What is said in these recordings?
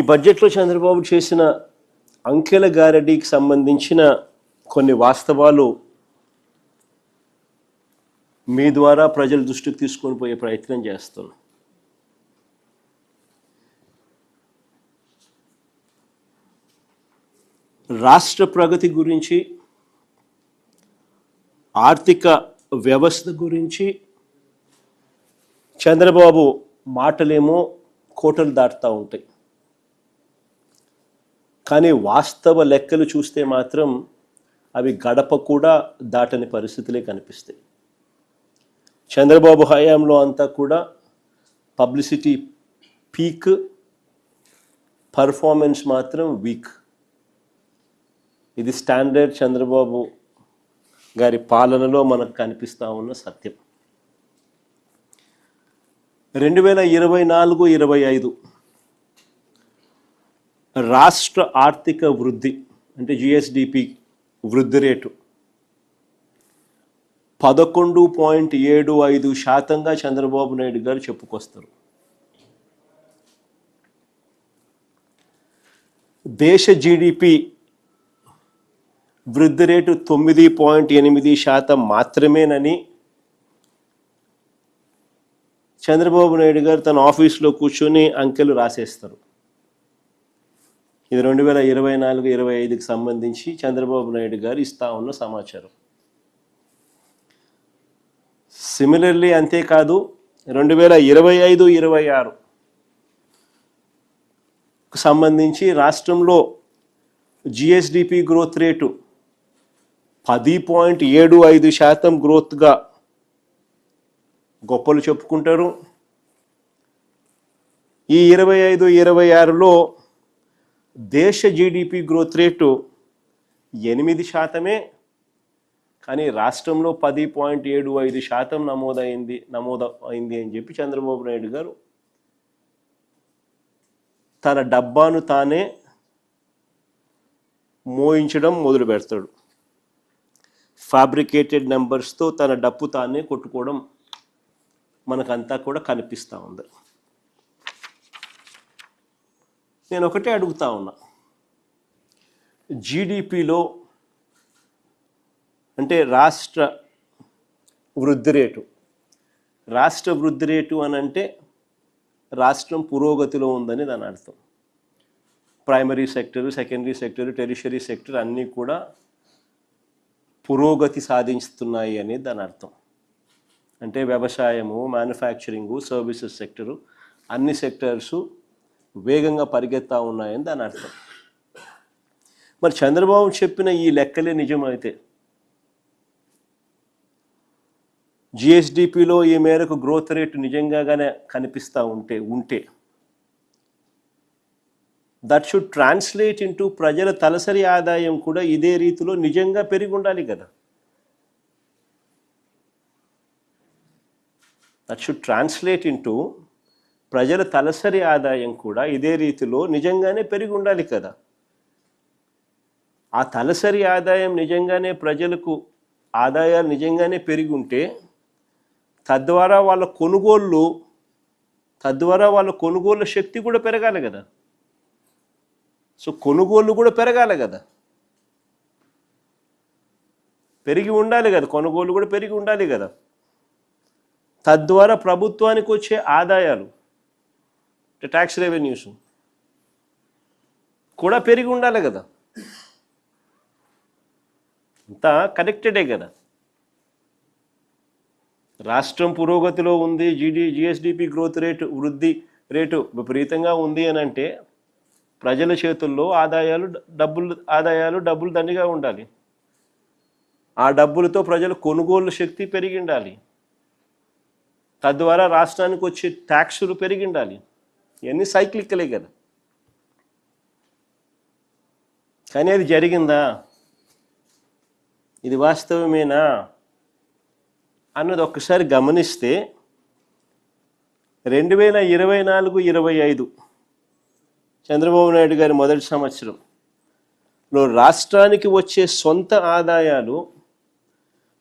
ఈ బడ్జెట్లో చంద్రబాబు చేసిన అంకెల గారడీకి సంబంధించిన కొన్ని వాస్తవాలు మీ ద్వారా ప్రజల దృష్టికి తీసుకొని పోయే ప్రయత్నం చేస్తున్నాం. రాష్ట్ర ప్రగతి గురించి ఆర్థిక వ్యవస్థ గురించి చంద్రబాబు మాటలేమో కోటలు దాటుతూ ఉంటాయి. కానీ వాస్తవ లెక్కలు చూస్తే మాత్రం అవి గడప కూడా దాటని పరిస్థితులే కనిపిస్తాయి. చంద్రబాబు హయాంలో అంతా కూడా పబ్లిసిటీ పీక్ పర్ఫార్మెన్స్ మాత్రం వీక్. ఇది స్టాండర్డ్ చంద్రబాబు గారి పాలనలో మనకు కనిపిస్తూ ఉన్న సత్యం. రెండు వేల ఇరవై నాలుగు ఇరవై ఐదు రాష్ట్ర ఆర్థిక వృద్ధి అంటే జిఎస్డిపి వృద్ధి రేటు పదకొండు పాయింట్ ఏడు ఐదు శాతంగా చంద్రబాబు నాయుడు గారు చెప్పుకొస్తారు. దేశ జీడిపి వృద్ధి రేటు తొమ్మిది పాయింట్ ఎనిమిది శాతం మాత్రమేనని చంద్రబాబు నాయుడు గారు తన ఆఫీస్లో కూర్చొని అంకెలు రాసేస్తారు. ఇది రెండు వేల ఇరవై నాలుగు ఇరవై ఐదుకి సంబంధించి చంద్రబాబు నాయుడు గారు ఇస్తా ఉన్న సమాచారం. సిమిలర్లీ అంతేకాదు రెండు వేల ఇరవై ఐదు ఇరవై ఆరు సంబంధించి రాష్ట్రంలో జిఎస్డిపి గ్రోత్ రేటు పది పాయింట్ ఏడు ఐదు శాతం గ్రోత్గా గొప్పలు చెప్పుకుంటారు. ఈ ఇరవై ఐదు ఇరవై ఆరులో దేశ జీడిపి గ్రోత్ రేటు ఎనిమిది శాతమే కానీ రాష్ట్రంలో పది పాయింట్ ఏడు ఐదు శాతం నమోదైంది నమోదు అయింది అని చెప్పి చంద్రబాబు నాయుడు గారు తన డబ్బాను తానే మోయించడం మొదలు పెడతాడు. ఫ్యాబ్రికేటెడ్ నెంబర్స్తో తన డప్పు తానే కొట్టుకోవడం మనకంతా కూడా కనిపిస్తూ ఉంది. నేను ఒకటే అడుగుతా ఉన్నా. జీడిపిలో అంటే రాష్ట్ర వృద్ధి రేటు. రాష్ట్ర వృద్ధి రేటు అని అంటే రాష్ట్రం పురోగతిలో ఉందని దాని అర్థం. Primary sector secondary sector tertiary sector అన్నీ కూడా పురోగతి సాధిస్తున్నాయి అనేది దాని అర్థం. అంటే వ్యవసాయము మ్యానుఫ్యాక్చరింగు సర్వీసెస్ సెక్టరు అన్ని సెక్టర్సు వేగంగా పరిగెత్తా ఉన్నాయని దాని అర్థం. మరి చంద్రబాబు చెప్పిన ఈ లెక్కలే నిజమైతే? జిఎస్డిపిలో ఈ మేరకు గ్రోత్ రేటు నిజంగానే కనిపిస్తూ ఉంటే ఉంటే దట్ షుడ్ ట్రాన్స్లేట్ ఇంటూ ప్రజల తలసరి ఆదాయం కూడా ఇదే రీతిలో నిజంగా పెరిగి ఉండాలి కదా. దట్ షుడ్ ట్రాన్స్లేట్ ఇంటూ ప్రజల తలసరి ఆదాయం కూడా ఇదే రీతిలో నిజంగానే పెరిగి ఉండాలి కదా. ఆ తలసరి ఆదాయం నిజంగానే ప్రజలకు ఆదాయాలు నిజంగానే పెరిగి ఉంటే తద్వారా వాళ్ళ కొనుగోళ్ళు తద్వారా వాళ్ళ కొనుగోళ్ళ శక్తి కూడా పెరగాలి కదా. సో కొనుగోళ్ళు కూడా పెరగాలి కదా. పెరిగి ఉండాలి కదా కొనుగోలు కూడా పెరిగి ఉండాలి కదా. తద్వారా ప్రభుత్వానికి వచ్చే ఆదాయాలు ట్యాక్స్ రెవెన్యూస్ కూడా పెరిగి ఉండాలి కదా. అంతా కనెక్టెడే కదా. రాష్ట్రం పురోగతిలో ఉంది జీడి జిఎస్డిపి గ్రోత్ రేటు వృద్ధి రేటు విపరీతంగా ఉంది అని అంటే ప్రజల చేతుల్లో ఆదాయాలు డబ్బులు ఆదాయాలు డబ్బులు దండిగా ఉండాలి. ఆ డబ్బులతో ప్రజల కొనుగోలు శక్తి పెరిగి ఉండాలి. తద్వారా రాష్ట్రానికి వచ్చే ట్యాక్సులు పెరిగి ఉండాలి. ఇవన్నీ సైక్లికలే కదా. కానీ అది జరిగిందా? ఇది వాస్తవమేనా? అన్నది ఒక్కసారి గమనిస్తే రెండు వేల ఇరవై నాలుగు ఇరవై ఐదు చంద్రబాబు నాయుడు గారి మొదటి సంవత్సరంలో రాష్ట్రానికి వచ్చే సొంత ఆదాయాలు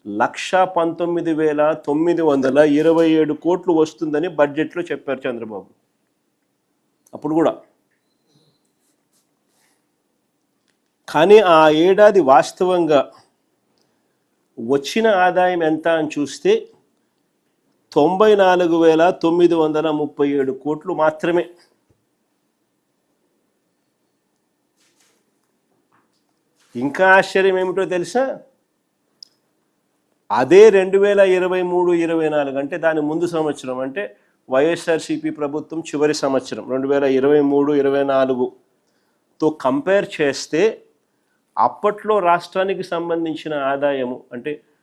లక్ష పంతొమ్మిది వేల తొమ్మిది వందల ఇరవై ఏడు కోట్లు వస్తుందని బడ్జెట్లో చెప్పారు చంద్రబాబు. అప్పుడు కూడా. కానీ ఆ ఏడాది వాస్తవంగా వచ్చిన ఆదాయం ఎంత అని చూస్తే తొంభై నాలుగు వేల తొమ్మిది వందల ముప్పై ఏడు కోట్లు మాత్రమే. ఇంకా ఆశ్చర్యం ఏమిటో తెలుసా? అదే రెండు వేల ఇరవై మూడు ఇరవై నాలుగు అంటే దాని ముందు సంవత్సరం అంటే వైఎస్ఆర్సిపి ప్రభుత్వం చివరి సంవత్సరం రెండు వేల ఇరవై మూడు ఇరవై నాలుగుతో కంపేర్ చేస్తే అప్పట్లో రాష్ట్రానికి సంబంధించిన ఆదాయము అంటే